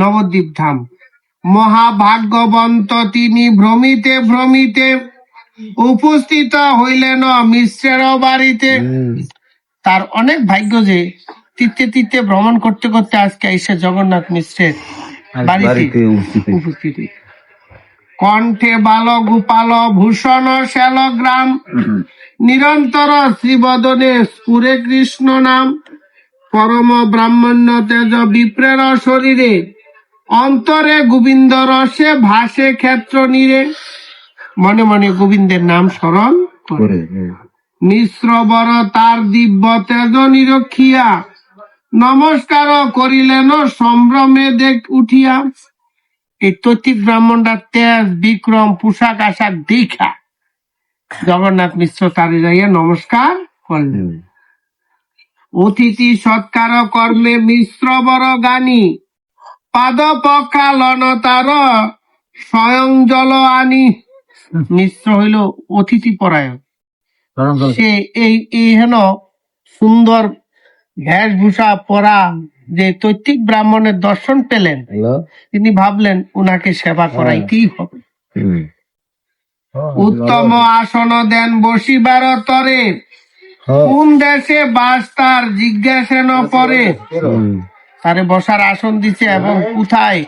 নবদ্বীপ ধাম। মহাভাগ্যবন্ত তিনি ভ্রমিতে ভ্রমিতে উপস্থিত হইলেন মিশ্রের বাড়িতে। তার অনেক ভাগ্য যে তিতে তীর্থে ভ্রমণ করতে করতে আজকে এসে জগন্নাথ মিশ্রের বাড়িতে উপস্থিত। কণ্ঠে বাল গোপাল ভূষণ শ্যালগ্রাম নিরন্তর শ্রীবদনে স্ফুরে কৃষ্ণ নাম পরম ব্রাহ্মণ্য তেজ বিপ্রের শরীরে অন্তরে গোবিন্দ রসে ভাসে ক্ষেত্র নিরে। মনে মনে গোবিন্দের নাম স্মরণ করে। করে মিশ্র বর তার দিব্য তেজ নিরক্ষিয়া। নমস্কার করিলেন সম্ভ্রমে দেখ উঠিয়া। এই তৈতিক ব্রাহ্মণটা তেজ বিক্রম পোশাক আশাক দেখা। জগন্নাথ মিশ্র তারে যাইয়া নমস্কার করলেন। অতিথি সৎকার কর্মে মিশ্র বড় গানি। পাদ পকালন তার স্বয়ং জল আনি। মিশ্র হইল অতিথি পরায়ণ। সে এই এই হেন সুন্দর বেশভূষা পরা যে তৈতিক ব্রাহ্মণের দর্শন পেলেন। তিনি ভাবলেন উনাকে সেবা করাইতেই হবে। উত্তম আসন দেন বসিবার তরে। কোন দেশে বাস তার জিজ্ঞাসেন পরে। তারে বসার আসন দিছে এবং কোথায়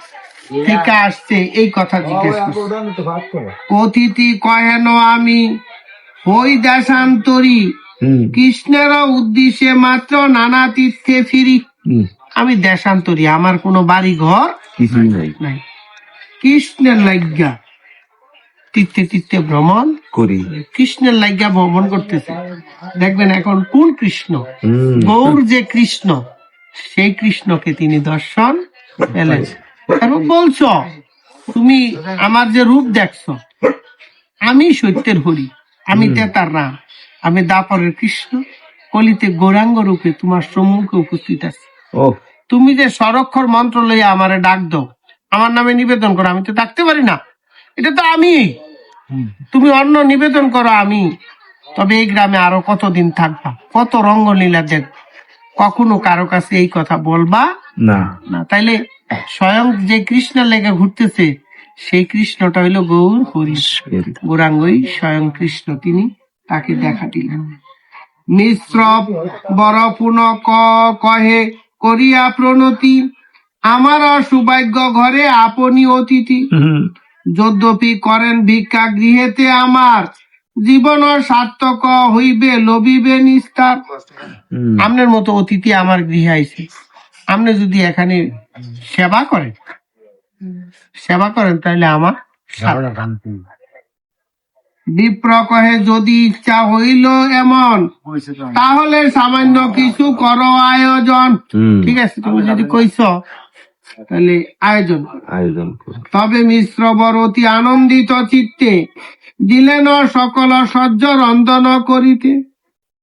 থেকে আসছে এই কথা জিজ্ঞেস করছে। অতিথি কহেন আমি হই দেশান্তরী কৃষ্ণের উদ্দেশ্যে মাত্র নানা তীর্থে ফিরি। আমি দেশান্তরী আমার কোনো বাড়ি ঘর নাই। কৃষ্ণের লাজ্ঞা তীর্থে তীর্থে ভ্রমণ করি। কৃষ্ণের লাজ্ঞা ভ্রমণ করতেছে। দেখবেন এখন কোন কৃষ্ণ? গৌর যে কৃষ্ণ সেই কৃষ্ণকে তিনি দর্শন পেলেন। এবং বলছ তুমি আমার যে রূপ দেখছ আমি সত্যের হরি আমি তেতার রাম আমি দাপরের কৃষ্ণ কলিতে গৌরাঙ্গ রূপে তোমার সম্মুখে উপস্থিত আছি। তুমি যে সরক্ষর মন্ত্র লইয়া আমারে ডাক দাও আমার নামে নিবেদন করো আমি তো ডাকতে পারি না। এটা তো আমি। তুমি অন্য নিবেদন করো আমি। তবে এই গ্রামে আরও কতদিন থাকবা? কত রঙ্গলীলা দেখ কখনো কারও কাছে এই কথা বলবা? না। না তাইলে স্বয়ং যে কৃষ্ণের লেগে ঘুরতেছে সেই কৃষ্ণটা হইল গৌর হরি গৌরাঙ্গই স্বয়ং কৃষ্ণ তিনি তাকে দেখা দিলেন মিশ্র বড় পুন ক- কহে করিয়া প্রণতি আমার সৌভাগ্য ঘরে আপনি অতিথি। যদ্যপি করেন ভিক্ষা গৃহেতে আমার জীবন সার্থক হইবে লবিবে নিস্তার আপনার মতো অতিথি আমার গৃহে আইছে। আপনি যদি এখানে সেবা করেন সেবা করেন তাহলে আমার বিপ্র কহে যদি ইচ্ছা হইল এমন তাহলে সামান্য কিছু করো আয়োজন। ঠিক আছে তুমি যদি কইছ তাহলে আয়োজন আয়োজন তবে মিশ্র বর অতি আনন্দিত চিত্তে দিলেন সকল সহ্য রন্ধন করিতে।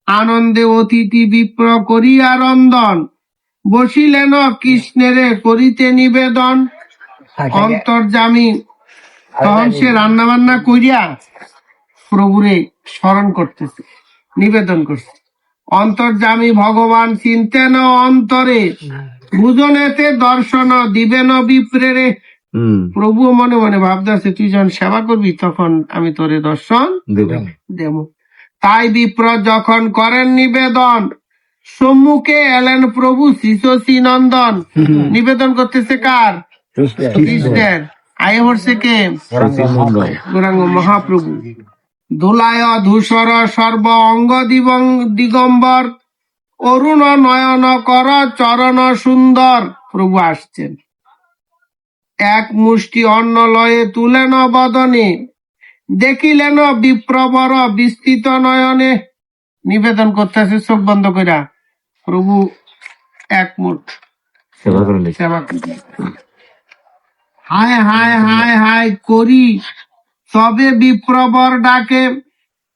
আনন্দে অতিথি বিপ্র করিয়া রন্ধন। বসিলেন কৃষ্ণেরে করিতে নিবেদন। অন্তর্জামী তখন সে রান্না বান্না করিয়া প্রভুরে স্মরণ করতেছে নিবেদন করছে। অন্তর্জামী ভগবান চিন্তেন অন্তরে। বুঝনেতে দর্শন দিবেন বিপ্রেরে। প্রভু মনে মনে ভাবতেছে তুই যখন সেবা করবি তখন আমি তোরে দর্শন দেব। তাই বিপ্র যখন করেন নিবেদন সম্মুখে এলেন প্রভু শিশী নন্দন নিবেদন করতেছে কার? কৃষ্ণের। আয় হচ্ছে কে? গৌরাঙ্গ মহাপ্রভু। দোলায় ধূসর সর্ব অঙ্গ দিবং দিগম্বর। অরুণ নয়ন কর চরণ সুন্দর। প্রভু আসছেন। এক মুষ্টি অন্ন লয়ে তুলেন বদনে। দেখিলেন বিপ্রবর বিস্তৃত নয়নে। নিবেদন করতেছে চোখ বন্ধ কইরা। প্রভু এক মুঠ। সেবা করে সেবা হায় হায় হায় হায় করি। তবে বিপ্রবর ডাকে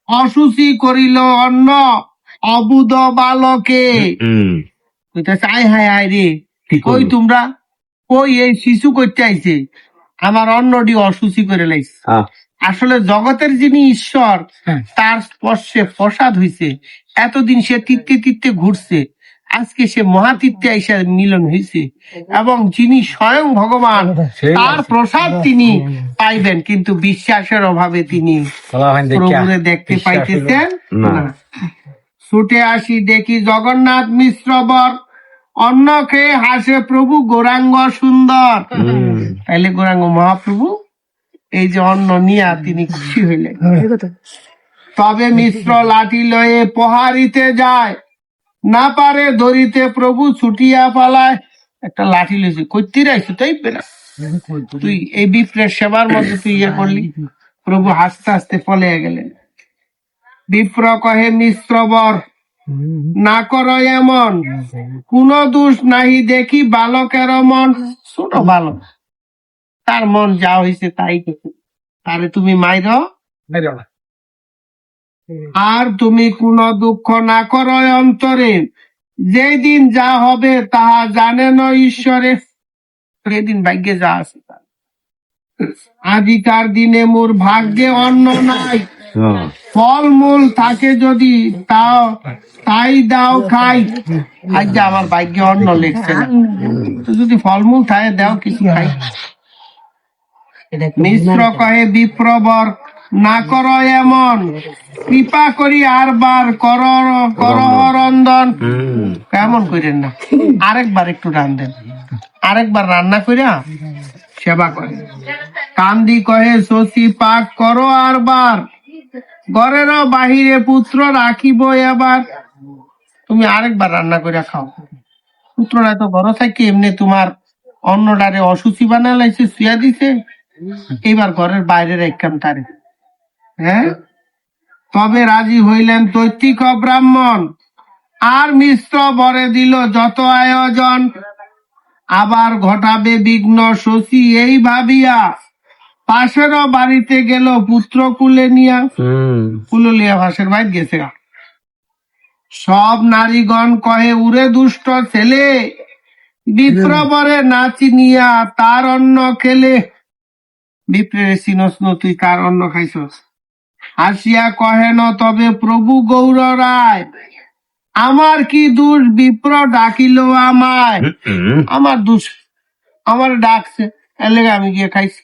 অসুচি করিল অন্ন অবুধ বালকে। আয় হায় হায় রে। কই তোমরা? কই এই শিশু করতে আইছে? আমার অন্নটি অসুচি করে লাইছে। আসলে জগতের যিনি ঈশ্বর তার স্পর্শে প্রসাদ হইছে। এতদিন সে তিত্তে তিত্তে ঘুরছে। আজকে সে মহাতীর্থে এসে মিলন হয়েছে এবং যিনি স্বয়ং ভগবান তার প্রসাদ তিনি পাইবেন। কিন্তু বিশ্বাসের অভাবে তিনি প্রভুরে দেখতে পাইতেছেন? ছুটে আসি দেখি জগন্নাথ মিশ্র বর। অন্ন খেয়ে হাসে প্রভু গৌরাঙ্গ সুন্দর। তাইলে গৌরাঙ্গ মহাপ্রভু এই যে অন্ন নিয়া তিনি খুশি হইলেন। তবে মিশ্র লাঠি লয়ে পহারিতে যায়। না পারে ধরিতে প্রভু ছুটিয়া পালায়। একটা লাঠি লইছে। কইতে রাইছে তাই পেরা তুই এই বিপ্রের সেবার মধ্যে তুই ইয়ে করলি। প্রভু হাসতে হাসতে ফলে গেলেন। বিপ্র কহে মিশ্র বর না করো এমন। কোন দোষ নাহি দেখি বালকের মন। ছোট বালক তার মন যা হয়েছে তাই তারে তুমি মাইর? আর তুমি কোনো দুঃখ না করো অন্তরে। যেই দিন যা হবে তাহা জানে জানেন ঈশ্বরে। সেদিন ভাগ্যে যা আছে আজিকার দিনে মোর ভাগ্যে অন্ন নাই। ফলমূল থাকে যদি তাও তাই দাও খাই। আজ আমার ভাগ্যে অন্ন লেখছে না। তো যদি ফলমূল থাকে দাও কিছু খাই। মিশ্র কহে বিপ্রবর না কর এমন। কৃপা করি আর বার কর কর কেমন করেন না? আরেকবার একটু রান্ধেন আরেকবার রান্না করিয়া সেবা করে কান্দি কহে শশী পাক করো আর বার। ঘরের বাহিরে পুত্র রাখিব এবার। তুমি আরেকবার রান্না করে খাও। পুত্ররা তো ঘর থাকি, এমনি তোমার অন্নটারে অসুচি বানালাইছে শুয়া দিছে। এবার ঘরের বাইরে রেখাম তারে। হ্যাঁ? তবে রাজি হইলেন দৈতিক ব্রাহ্মণ। আর মিশ্র বরে দিল যত আয়োজন। আবার ঘটাবে বিঘ্ন শশী এই ভাবিয়া। পাশেরও বাড়িতে গেল পুত্র কুলে নিয়া। কুললিয়া ভাসের বাইর গেছে। সব নারীগণ কহে উরে দুষ্ট ছেলে বিপ্রবরে নাচি নিয়া তার অন্ন খেলে। বিপ্রের সিনস ন তুই কার অন্ন খাইছস? হাসিয়া কহেন তবে প্রভু গৌর রায় আমার কি দোষ? বিপ্র ডাকিল আমায়। আমার দোষ? আমার ডাকছে। এর লেগে আমি গিয়ে খাইছি।